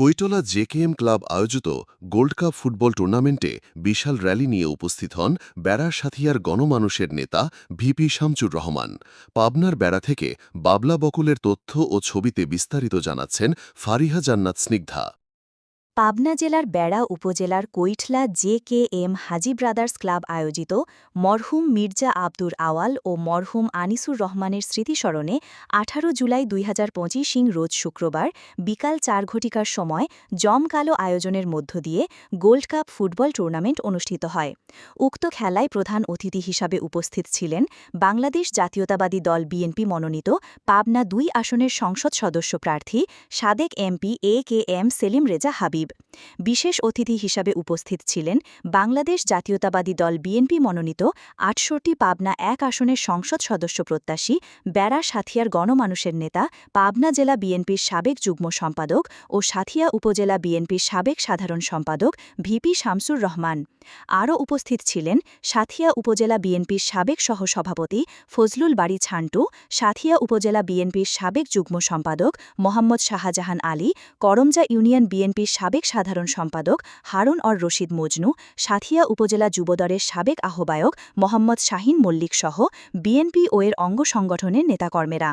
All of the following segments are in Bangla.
কৈটলা জেকেএম ক্লাব আয়োজিত গোল্ড কাপ ফুটবল টুর্নামেন্টে বিশাল র্যালি নিয়ে উপস্থিত হন বেড়া সাথিয়ার গণমানুষের নেতা ভিপি শামচুর রহমান। পাবনার বেড়া থেকে বাবলা বকুলের তথ্য ও ছবিতে বিস্তারিত জানাচ্ছেন ফারিহা জান্নাত স্নিগ্ধা। পাবনা জেলার বেড়া উপজেলার Koithola J K M Haji brothers club আয়োজিত মরহুম মির্জা আব্দুর আওয়াল ও মরহুম আনিসুর রহমানের স্মৃতিস্মরণে আঠারো জুলাই দুই হাজার পঁচিশিং রোজ শুক্রবার বিকাল চার ঘটিকার সময় জমকালো আয়োজনের মধ্য দিয়ে গোল্ড কাপ ফুটবল টুর্নামেন্ট অনুষ্ঠিত হয়। উক্ত খেলায় প্রধান অতিথি হিসাবে উপস্থিত ছিলেন বাংলাদেশ জাতীয়তাবাদী দল বিএনপি মনোনীত পাবনা দুই আসনের সংসদ সদস্য প্রার্থী Sadek MP A K M Selim Reza Habib. বিশেষ অতিথি হিসাবে উপস্থিত ছিলেন বাংলাদেশ জাতীয়তাবাদী দল বিএনপি মনোনীত আটষট্টি পাবনা এক আসনের সংসদ সদস্য প্রত্যাশী বেড়া সাথিয়ার গণমানুষের নেতা, পাবনা জেলা বিএনপির সাবেক যুগ্ম সম্পাদক ও সাথিয়া উপজেলা বিএনপির সাবেক সাধারণ সম্পাদক ভিপি শামসুর রহমান। আরও উপস্থিত ছিলেন সাথিয়া উপজেলা বিএনপির সাবেক সহসভাপতি ফজলুল বাড়ি ছান্টু, সাথিয়া উপজেলা বিএনপির সাবেক যুগ্ম সম্পাদক মোহাম্মদ শাহজাহান আলী, করমজা ইউনিয়ন বিএনপির সাবেক সাধারণ সম্পাদক হারুন অর রশিদ মজনু, সাথিয়া উপজেলা যুবদলের সাবেক আহ্বায়ক মোহাম্মদ শাহিন মল্লিক সহ বিএনপি ও এর অঙ্গ সংগঠনের নেতাকর্মেরা।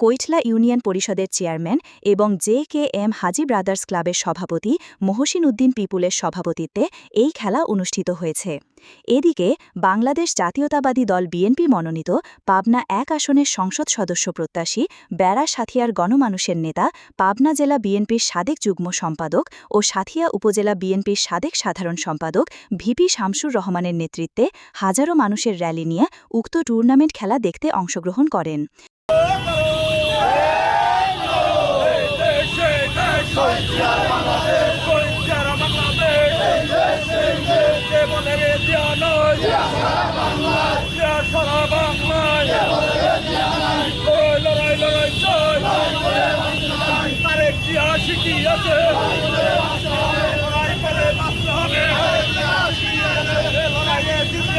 কৈঠলা ইউনিয়ন পরিষদের চেয়ারম্যান এবং J K M Haji brothers ক্লাবের সভাপতি মহসিন উদ্দিন পিপুলের সভাপতিত্বে এই খেলা অনুষ্ঠিত হয়েছে। এদিকে বাংলাদেশ জাতীয়তাবাদী দল বিএনপি মনোনীত পাবনা এক আসনের সংসদ সদস্য প্রত্যাশী বেড়া সাথিয়ার গণমানুষের নেতা পাবনা জেলা বিএনপির সাবেক যুগ্ম সম্পাদক ও সাথিয়া উপজেলা বিএনপির সাবেক সাধারণ সম্পাদক ভিপি শামসুর রহমানের নেতৃত্বে হাজারো মানুষের র্যালি নিয়ে উক্ত টুর্নামেন্ট খেলা দেখতে অংশগ্রহণ করেন।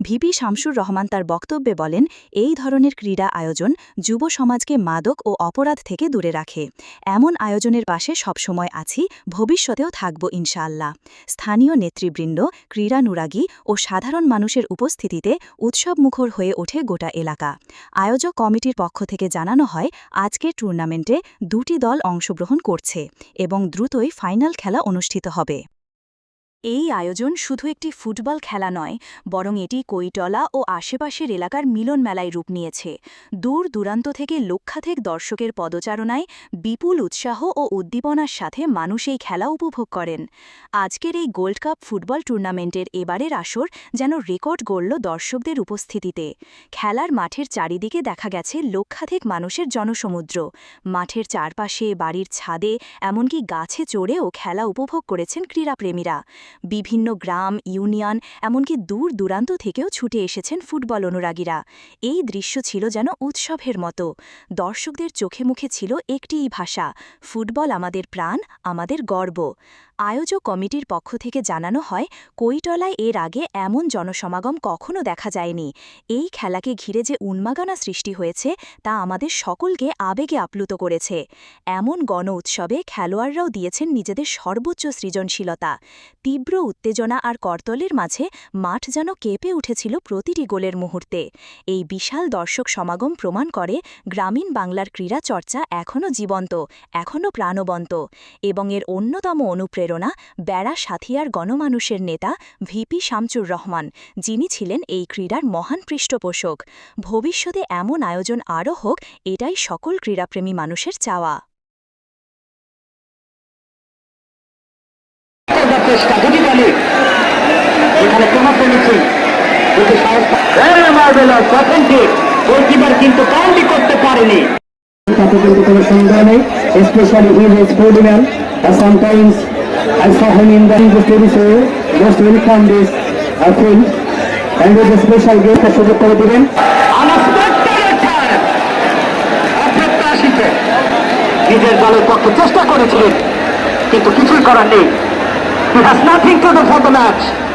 VP Shamsur Rahman তার বক্তব্যে বলেন, এই ধরনের ক্রীড়া আয়োজন যুব সমাজকে মাদক ও অপরাধ থেকে দূরে রাখে। এমন আয়োজনের পাশে সবসময় আছি, ভবিষ্যতেও থাকব ইনশাআল্লাহ। স্থানীয় নেতৃবৃন্দ, ক্রীড়ানুরাগী ও সাধারণ মানুষের উপস্থিতিতে উৎসবমুখর হয়ে ওঠে গোটা এলাকা। আয়োজক কমিটির পক্ষ থেকে জানানো হয় আজকের টুর্নামেন্টে দুটি দল অংশগ্রহণ করছে এবং দ্রুতই ফাইনাল খেলা অনুষ্ঠিত হবে। এই আয়োজন শুধু একটি ফুটবল খেলা নয়, বরং এটি কৈটলা ও আশেপাশের এলাকার মিলন মেলায় রূপ নিয়েছে। দূর দূরান্ত থেকে লক্ষাধিক দর্শকের পদচারণায় বিপুল উৎসাহ ও উদ্দীপনার সাথে মানুষ এই খেলা উপভোগ করেন। আজকের এই গোল্ড কাপ ফুটবল টুর্নামেন্টের এবারের আসর যেন রেকর্ড গড়ল দর্শকদের উপস্থিতিতে। খেলার মাঠের চারিদিকে দেখা গেছে লক্ষাধিক মানুষের জনসমুদ্র। মাঠের চারপাশে, বাড়ির ছাদে, এমনকি গাছে চড়েও খেলা উপভোগ করেছেন ক্রীড়াপ্রেমীরা। বিভিন্ন গ্রাম, ইউনিয়ন, এমনকি দূর দূরান্ত থেকেও ছুটে এসেছেন ফুটবল অনুরাগীরা। এই দৃশ্য ছিল যেন উৎসবের মতো। দর্শকদের চোখে মুখে ছিল একটিই ভাষা, ফুটবল আমাদের প্রাণ, আমাদের গর্ব। আয়োজক কমিটির পক্ষ থেকে জানানো হয়, কৈটলায় এর আগে এমন জনসমাগম কখনো দেখা যায়নি। এই খেলাকে ঘিরে যে উন্মাগনা সৃষ্টি হয়েছে, তা আমাদের সকলকে আবেগে আপ্লুত করেছে। এমন গণ উৎসবে খেলোয়াড়রাও দিয়েছেন নিজেদের সর্বোচ্চ সৃজনশীলতা। তীব্র উত্তেজনা আর করতলের মাঝে মাঠ যেন কেঁপে উঠেছিল প্রতিটি গোলের মুহূর্তে। এই বিশাল দর্শক সমাগম প্রমাণ করে গ্রামীণ বাংলার ক্রীড়া চর্চা এখনও জীবন্ত, এখনও প্রাণবন্ত এবং এর অন্যতম অনুপ্রেরণা বেড়া সাথিয়ার গণমানুষের নেতা ভিপি শামচুর রহমান, যিনি ছিলেন এই ক্রীড়ার মহান পৃষ্ঠপোষক। ভবিষ্যতে এমন আয়োজন আরও হোক, এটাই সকল ক্রীড়াপ্রেমী মানুষের চাওয়া। করার চেষ্টা দলে এখানে প্রভাব পেয়েছে কিন্তু মার্বেলার প্রথম ঠিক গোলকিপার কিন্তু কাউন্টি করতে পারেনি তাতে কিন্তু কোনো সন্দেহ নেই specially is a sportsman sometimes I saw him in the English TV. Just welcome this uh, film. And with a special gift সুযোগ করে দিবেন নিজের দলের পক্ষে চেষ্টা করেছিলেন কিন্তু কিছুই করার নেই He has nothing to do for the match.